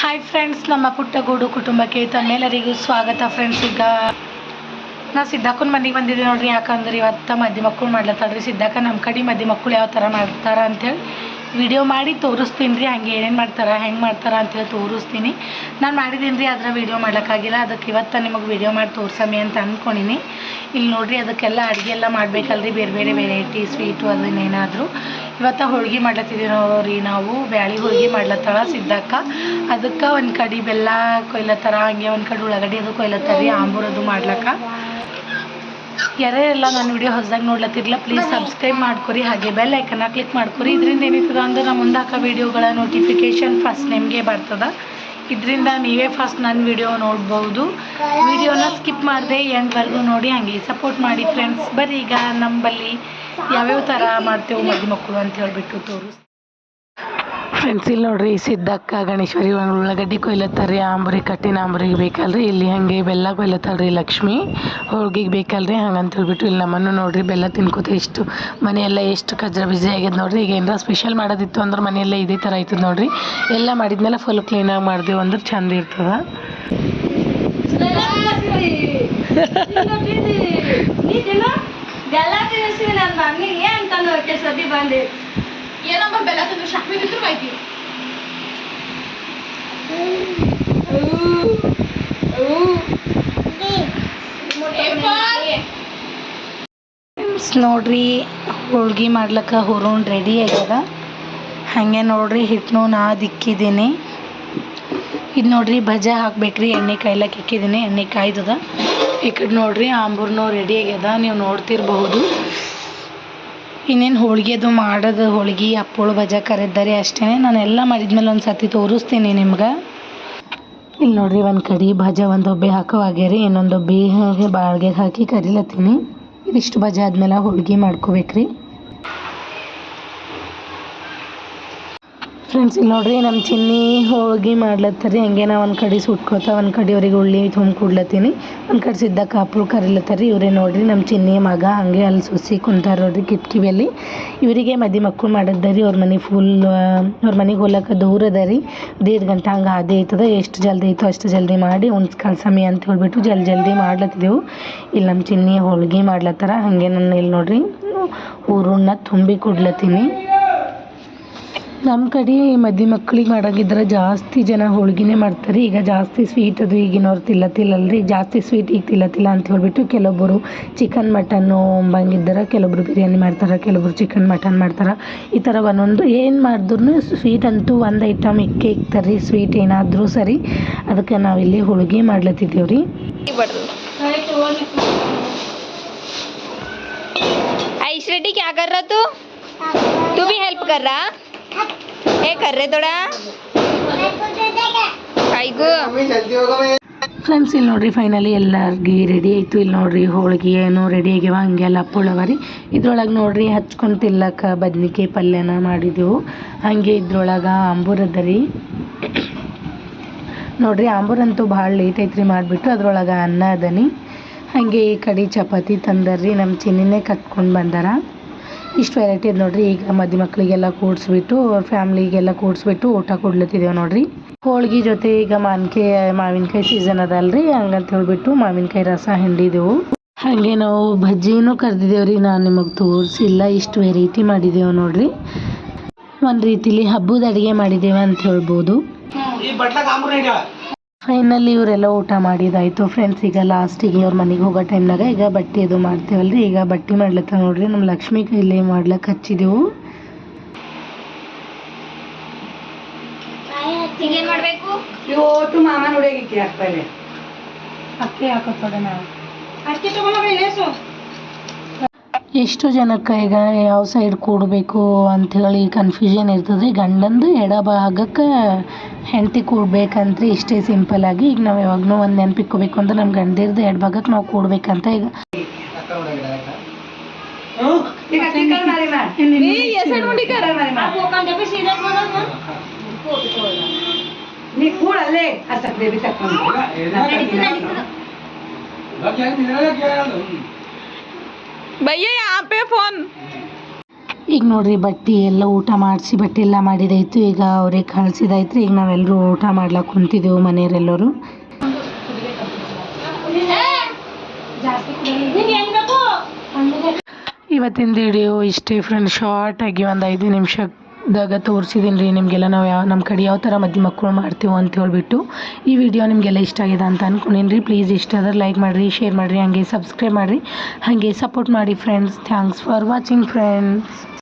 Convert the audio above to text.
Hi friends ನಮ್ಮ ಪುಟ್ಟಗೂಡು ಕುಟುಂಬಕ್ಕೆ ತಮ್ಮೆಲ್ಲರಿಗೂ ಸ್ವಾಗತ ಫ್ರೆಂಡ್ಸ್ ಈಗ ನಾ ಸಿದ್ದಾಕನ ಮನೆಗೆ ಬಂದಿದ್ದೆ ನೋಡ್ರಿ, ಯಾಕಂದ್ರೆ ಇವತ್ತು ಮದ್ದೆ ಮಕ್ಕಳು ಮಾಡ್ಲತ್ತಾಳ್ರಿ. ಸಿದ್ದಾಕ ನಮ್ಮ ಕಡೆ ಮದ್ದೆ ಮಕ್ಕಳು ಯಾವ ಥರ ಮಾಡ್ತಾರ ಅಂಥೇಳಿ ವಿಡಿಯೋ ಮಾಡಿ ತೋರಿಸ್ತೀನಿ ರೀ ಹಂಗೆ ಏನೇನು ಮಾಡ್ತಾರೆ, ಹೆಂಗೆ ಮಾಡ್ತಾರೆ ಅಂತೇಳಿ ತೋರಿಸ್ತೀನಿ. ನಾನು ಮಾಡಿದ್ದೀನಿ ರೀ ಅದರ ವಿಡಿಯೋ ಮಾಡೋಕ್ಕಾಗಿಲ್ಲ ಅದಕ್ಕೆ ಇವತ್ತು ನಿಮಗೆ ವಿಡಿಯೋ ಮಾಡಿ ತೋರಿಸಮಿ ಅಂತ ಅಂದ್ಕೊಂಡಿನಿ ಇಲ್ಲಿ ನೋಡ್ರಿ, ಅದಕ್ಕೆಲ್ಲ ಅಡುಗೆ ಎಲ್ಲ ಮಾಡಬೇಕಲ್ರಿ, ಬೇರೆ ಬೇರೆ ವೆರೈಟಿ ಸ್ವೀಟು ಅದನ್ನೇನಾದರೂ. ಇವತ್ತು ಹೋಳ್ಗೆ ಮಾಡ್ಲತ್ತಿದ್ದೀವಿ ರೀ ನಾವು. ಬ್ಯಾಳಿ ಹೋಳ್ಗೆ ಮಾಡ್ಲತ್ತಾಳ ಸಿದ್ದಕ್ಕ ಅದಕ್ಕೆ ಒಂದು ಕಡೆ ಬೆಲ್ಲ ಕೊಯ್ಲತ್ತಾರ, ಹಂಗೆ ಒಂದು ಕಡೆ ಉಳ್ಳಾಗಡ್ಡಿ ಅದು ಕೊಯ್ಲತ್ತಾರ ರೀ, ಆಂಬೂರ್ ಅದು ಮಾಡ್ಲಕ್ಕ. ಎಲ್ಲ ನನ್ನ ವಿಡಿಯೋ ಹೊಸದಾಗಿ ನೋಡ್ಲತ್ತಿರಲ್ಲ ಪ್ಲೀಸ್ ಸಬ್ಸ್ಕ್ರೈಬ್ ಮಾಡ್ಕೊರಿ, ಹಾಗೆ ಬೆಲ್ ಐಕನ್ನ ಕ್ಲಿಕ್ ಮಾಡ್ಕೊರಿ. ಇದರಿಂದ ಏನಿರ್ತದ ಅಂದ್ರೆ ನಮ್ಮ ಮುಂದೆ ಹಾಕೋ ವಿಡಿಯೋಗಳ ನೋಟಿಫಿಕೇಶನ್ ಫಸ್ಟ್ ನಿಮಗೆ ಬರ್ತದ. ಇದರಿಂದ ನೀವೇ ಫಸ್ಟ್ ನನ್ನ ವಿಡಿಯೋ ನೋಡ್ಬೋದು. ವಿಡಿಯೋನ ಸ್ಕಿಪ್ ಮಾಡದೆ ಎಂಡ್ವರೆಗೂ ನೋಡಿ, ಹಾಗೆ ಸಪೋರ್ಟ್ ಮಾಡಿ ಫ್ರೆಂಡ್ಸ್ ಬರೀ ಈಗ ನಮ್ಮಲ್ಲಿ ಯಾವ್ಯಾವ ಥರ ಮಾಡ್ತೇವೆ ಮದಿ ಮಕ್ಕಳು ಅಂತ ಹೇಳ್ಬಿಟ್ಟು ತೋರಿಸ್ ಫ್ರೆಂಡ್ಸ್ ಇಲ್ಲಿ ನೋಡ್ರಿ ಸಿದ್ದಕ್ಕ ಗಣೇಶ್ವರಿ ಒಂದು ಉಳ್ಳಾಗಡ್ಡಿ ಕೊಯ್ಲತ್ತಾರ ರೀ ಆಂಬ್ರಿ ಕಟ್ಟಿನ ಆಂಬ್ರಿಗೆ ಬೇಕಲ್ರಿ. ಇಲ್ಲಿ ಹಾಗೆ ಬೆಲ್ಲ ಕೊಯ್ಲತ್ತಾಳ್ರಿ ಲಕ್ಷ್ಮಿ ಹೋಳ್ಗಿಗೆ ಬೇಕಲ್ರಿ ಹಂಗಂತ ಹೇಳ್ಬಿಟ್ಟು ಇಲ್ಲಿ ನಮ್ಮನ್ನು ನೋಡ್ರಿ ಬೆಲ್ಲ ತಿನ್ಕೋತ ಇಷ್ಟು ಮನೆಯೆಲ್ಲ ಎಷ್ಟು ಕಜ್ರ ಬಿಜಿ ಆಗ್ಯದ ನೋಡ್ರಿ. ಈಗ ಏನಾರ ಸ್ಪೆಷಲ್ ಮಾಡೋದಿತ್ತು ಅಂದ್ರೆ ಮನೆಯೆಲ್ಲ ಇದೇ ಥರ ಆಯ್ತದ ನೋಡ್ರಿ. ಎಲ್ಲ ಮಾಡಿದ್ಮೇಲೆ ಫುಲ್ ಕ್ಲೀನಾಗಿ ಮಾಡಿದೆವು ಅಂದ್ರೆ ಚಂದ ಇರ್ತದ. ತಿನ್ನಿಸ್ತೀನಿ ನನ್ನ ಮಮ್ಮಿಗೆ ಅಂತ ನೋಕೆ ಸತಿ ಬಂದೆ ಏನಮ್ಮ ಬೆಲ್ಲ ತಂದು ನೋಡ್ರಿ ಹೋಳ್ಗೆ ಮಾಡ್ಲಿಕ್ಕೆ ಹುರುಣ್ ರೆಡಿ ಆಗ್ಯದ. ಹಂಗೆ ನೋಡ್ರಿ ಹಿಟ್ಟನು ನಾ ದಿಕ್ಕಿದ್ದೀನಿ. ಇದು ನೋಡ್ರಿ ಭಜ ಹಾಕ್ಬೇಕ್ರಿ ಎಣ್ಣೆ ಕಾಯ್ಲಕ್ಕೆ ಇಕ್ಕಿದ್ದೀನಿ ಎಣ್ಣೆ ಕಾಯ್ದದ. ಈ ಕಡೆ ನೋಡ್ರಿ ಆಂಬೂರ್ನು ರೆಡಿ ಆಗ್ಯದ. ನೀವು ನೋಡ್ತಿರ್ಬಹುದು. ಇನ್ನೇನು ಹೋಳ್ಗೆದು ಮಾಡೋದು ಹೋಳ್ಗೆ, ಅಪ್ಪಳು ಬಜಾ ಕರೆದ್ದಾರೆ ಅಷ್ಟೇ ನಾನು ಎಲ್ಲ ಮಾಡಿದ್ಮೇಲೆ ಒಂದು ಸತಿ ತೋರಿಸ್ತೀನಿ ನಿಮ್ಗೆ. ಇಲ್ಲಿ ನೋಡ್ರಿ ಒಂದು ಕಡೆ ಭಜ ಒಂದು ಒಬ್ಬೆ ಹಾಕೋ ಆಗ್ಯಾರಿ ಇನ್ನೊಂದು ಒಬ್ಬೆ ಹಾಗೆ ಬಾಳ್ಗೆ ಹಾಕಿ ಕರಿಲತ್ತೀನಿ. ಇದಿಷ್ಟು ಬಜಾ ಆದ್ಮೇಲೆ ಹೋಳ್ಗೆ ಮಾಡ್ಕೋಬೇಕ್ರಿ. ಫ್ರೆಂಡ್ಸ್ ಇಲ್ಲಿ ನೋಡ್ರಿ ನಮ್ಮ ಚಿನ್ನಿ ಹೋಳ್ಗೆ ಮಾಡ್ಲತ್ತರಿ. ಹಂಗೆ ನಾ ಒಂದು ಕಡೆ ಸುಟ್ಕೋತ, ಒಂದು ಕಡೆ ಅವ್ರಿಗೆ ಉಳ್ಳಿ ತುಂಬ ಕೊಡ್ಲತ್ತೀನಿ. ಒಂದು ಕಡೆ ಸಿದ್ಧ ಕಾಪುಳು ಕರಿಲತ್ತರಿ. ಇವರೇ ನೋಡ್ರಿ ನಮ್ಮ ಚಿನ್ನಿ ಮಗ ಹಂಗೆ ಅಲ್ಲಿ ಸುಸಿ ಕುಂತಾರ ನೋಡ್ರಿ ಕಿಟಕಿಯಲ್ಲಿ. ಇವರಿಗೆ ಮದಿ ಮಕ್ಕಳು ಮಾಡಿದ್ದರಿ ಅವ್ರ ಮನೆ ಫುಲ್ ಅವ್ರ ಮನೆಗೆ ಹೋಗ್ಲಕ್ಕ ದೂರ ಅದ ರೀ. ದೇಡ್ ಗಂಟೆ ಹಂಗೆ ಹಾದಿ ಆಯ್ತದ ಎಷ್ಟು ಜಲ್ದಿ ಐತೋ ಅಷ್ಟು ಜಲ್ದಿ ಮಾಡಿ ಉಣ್ಸ ಕಾಲ ಸಮಯ ಅಂತ ಹೇಳ್ಬಿಟ್ಟು ಜಲ್ದಿ ಜಲ್ದಿ ಮಾಡ್ಲತ್ತಿದ್ದೆವು ಇಲ್ಲಿ ನಮ್ಮ ಚಿನ್ನಿ ಹೋಳ್ಗೆ ಮಾಡ್ಲತ್ತಾರ. ಹಾಗೆ ನನ್ನ ಇಲ್ಲಿ ನೋಡ್ರಿ, ಊರನ್ನ ತುಂಬಿ ಕೊಡ್ಲತ್ತೀನಿ. ನಮ್ಮ ಕಡೆ ಮದ್ವೆ ಮಕ್ಳಿಗೆ ಮಾಡಾಗಿದ್ರೆ ಜಾಸ್ತಿ ಜನ ಹೋಳ್ಗೆನೇ ಮಾಡ್ತಾರೆ ಈಗ ಜಾಸ್ತಿ ಸ್ವೀಟ್ ಅದು ಈಗಿನವ್ರು ತಿಲ್ಲತ್ತಿಲ್ಲಲ್ರಿ ಜಾಸ್ತಿ ಸ್ವೀಟ್ ಈಗ ತಿಲ್ಲತ್ತಿಲ್ಲ ಅಂತ ಹೇಳ್ಬಿಟ್ಟು ಕೆಲವೊಬ್ಬರು ಚಿಕನ್ ಮಟನ್ನು ಬಂಗಿದ್ದಾರೆ ಕೆಲವೊಬ್ರು ಬಿರಿಯಾನಿ ಮಾಡ್ತಾರೆ ಕೆಲವೊಬ್ರು ಚಿಕನ್ ಮಟನ್ ಮಾಡ್ತಾರೆ ಈ ಥರ ಒಂದೊಂದು ಏನು ಮಾಡಿದ್ರು ಸ್ವೀಟ್ ಅಂತೂ ಒಂದು ಐಟಮ್ ಇಕ್ಕೇ ಇಕ್ತಾರೆ ರೀ ಸ್ವೀಟ್ ಏನಾದರೂ ಸರಿ ಅದಕ್ಕೆ ನಾವಿಲ್ಲಿ ಹೋಳ್ಗೆ ಮಾಡ್ಲತ್ತಿದ್ದೇವೆ ರೀ आयुष रेड्डी क्या कर रहा तू तू भी हेल्प कर रहा ए कर रहे थोड़ा काईगू ಫ್ರೆಂಡ್ಸ್ ಇಲ್ಲಿ ನೋಡ್ರಿ ಫೈನಲಿ ಎಲ್ಲರಿಗೆ ರೆಡಿ ಆಯಿತು ಇಲ್ಲಿ ನೋಡ್ರಿ ಹೋಳ್ಗೆ ಏನು ರೆಡಿ ಆಗ್ಯಾವ ಹಂಗೆಲ್ಲ ಹಪ್ಪಳವ ರೀ ಇದ್ರೊಳಗೆ ನೋಡ್ರಿ ಹಚ್ಕೊಂಡು ತಿಲ್ಲಕ್ಕ ಬದ್ನಿಕಾಯಿ ಪಲ್ಯನ ಮಾಡಿದೆವು ಹಾಗೆ ಇದ್ರೊಳಗೆ ಆಂಬೂರ್ ಅದ ರೀ ನೋಡ್ರಿ ಆಂಬೂರ್ ಅಂತೂ ಭಾಳ ಲೇಟ್ ಐತ್ರಿ ಮಾಡಿಬಿಟ್ಟು ಅದ್ರೊಳಗೆ ಅನ್ನ ಅದನಿ ಹಾಗೆ ಈ ಕಡೆ ಚಪಾತಿ ತಂದರ್ರಿ ನಮ್ಮ ಚಿನ್ನಿನೇ ಕಟ್ಕೊಂಡು ಬಂದಾರ ಇಷ್ಟು ವೆರೈಟಿ ಇದೆ ನೋಡ್ರಿ. ಈಗ ಮದಿ ಮಕ್ಕಳಿಗೆಲ್ಲ ಕೂಡಿಸ್ಬಿಟ್ಟು ಅವ್ರ ಫ್ಯಾಮ್ಲಿಗೆಲ್ಲ ಕೂಡಿಸ್ಬಿಟ್ಟು ಊಟ ಕೊಡ್ಲತ್ತಿದ್ದೇವೆ ನೋಡ್ರಿ. ಹೋಳ್ಗೆ ಜೊತೆ ಈಗ ಮಾವಿನಕಾಯಿ ಮಾವಿನಕಾಯಿ ಸೀಸನ್ ಅದಲ್ರಿ. ಹಂಗಂತ ಹೇಳ್ಬಿಟ್ಟು ಮಾವಿನಕಾಯಿ ರಸ ಹಿಂಡಿದೆವು ಹಾಗೆ ನಾವು ಬಜ್ಜಿನೂ ಕರ್ದಿದ್ದೇವೆ ರೀ ನಾನು ನಿಮಗೆ ತೋರಿಸಿಲ್ಲ, ಇಷ್ಟು ವೆರೈಟಿ ಮಾಡಿದ್ದೇವೆ ನೋಡ್ರಿ. ಒಂದು ರೀತಿಲಿ ಹಬ್ಬದ ಅಡುಗೆ ಮಾಡಿದ್ದೇವೆ ಅಂತ ಹೇಳ್ಬೋದು. ಫೈನಲಿ ಇವರೆಲ್ಲ ಊಟ ಮಾಡಿದಾಯ್ತು. ಫ್ರೆಂಡ್ಸ್ ಈಗ ಲಾಸ್ಟಿಗೆ ಅವ್ರ ಮನೆಗೆ ಹೋಗೋ ಟೈಮ್ನಾಗ ಈಗ ಬಟ್ಟೆ ಇದು ಮಾಡ್ತೇವಲ್ರಿ. ಈಗ ಬಟ್ಟೆ ಮಾಡ್ಲತ್ತ ನೋಡ್ರಿ. ನಮ್ಮ ಲಕ್ಷ್ಮಿ ಕೈಲಿ ಮಾಡ್ಲಕ್ಕೆ ಹಚ್ಚಿದೆವು ಈಗ ಮಾಡಬೇಕು? ಇವತ್ತು ಮಾಮ ನೋಡಿ ಅಕ್ಕಿ ಹಾಕೋತೋಡೆ ನಾವು ಅಷ್ಟೇ ತಗೊಂಡ್ರೆ ಲೇಸು ಎಷ್ಟು ಜನಕ್ಕೆ ಈಗ ಯಾವ ಸೈಡ್ ಕೂಡಬೇಕು ಅಂಥೇಳಿ ಕನ್ಫ್ಯೂಷನ್ ಇರ್ತದೆ. ಗಂಡಂದು ಎಡಭಾಗಕ್ಕೆ ಹೆಂಡತಿ ಕೂಡ್ಬೇಕಂತ್ರಿ ಇಷ್ಟೇ ಸಿಂಪಲ್ ಆಗಿ. ಈಗ ನಾವು ಯಾವಾಗಲೂ ಒಂದು ನೆನಪಿಕ್ಕೋಬೇಕು ಅಂದ್ರೆ ನಮ್ಮ ಗಂಡಿರ್ದು ಎಡಭಾಗಕ್ಕೆ ನಾವು ಕೂಡಬೇಕಂತ ಈಗ. ಬಯ್ಯ ಯಾ ಪೇ ಫೋನ್ ಈಗ ನೋಡ್ರಿ ಬಟ್ಟಿ ಎಲ್ಲ ಊಟ ಮಾಡಿಸಿ ಬಟ್ಟೆ ಎಲ್ಲ ಮಾಡಿದಾಯ್ತು. ಈಗ ಅವ್ರಿಗೆ ಕಳ್ಸಿದಾಯ್ತು ಈಗ ನಾವೆಲ್ಲರೂ ಊಟ ಮಾಡ್ಲಕ್ಕ ಕುಂತಿದ್ದೆವು ಮನೆಯವರೆಲ್ಲರೂ. ಇವತ್ತಿನ ವಿಡಿಯೋ ಇಷ್ಟೇ ಫ್ರೆಂಡ್ ಶಾರ್ಟಾಗಿ ಆಗಿ ಒಂದು ಐದು ನಿಮಿಷ ನಿಮಿಷದಾಗ ತೋರಿಸಿದ್ದೀನಿ ರೀ ನಿಮಗೆಲ್ಲ ನಾವು ಯಾವ ನಮ್ಮ ಕಡೆ ಯಾವ ಥರ ಮದ್ದು ಮಕ್ಕಳು ಮಾಡ್ತೀವಿ ಅಂತ ಹೇಳಿಬಿಟ್ಟು ಈ ವಿಡಿಯೋ ನಿಮಗೆಲ್ಲ ಇಷ್ಟ ಆಗಿದೆ ಅಂತ ಅನ್ಕೊಂಡೀನಿ ರೀ ಪ್ಲೀಸ್ ಇಷ್ಟ ಆದ್ರೆ ಲೈಕ್ ಮಾಡಿರಿ ಶೇರ್ ಮಾಡಿರಿ, ಹಾಗೆ ಸಬ್ಸ್ಕ್ರೈಬ್ ಮಾಡಿರಿ. ಹಾಗೆ ಸಪೋರ್ಟ್ ಮಾಡಿ friends thanks for watching friends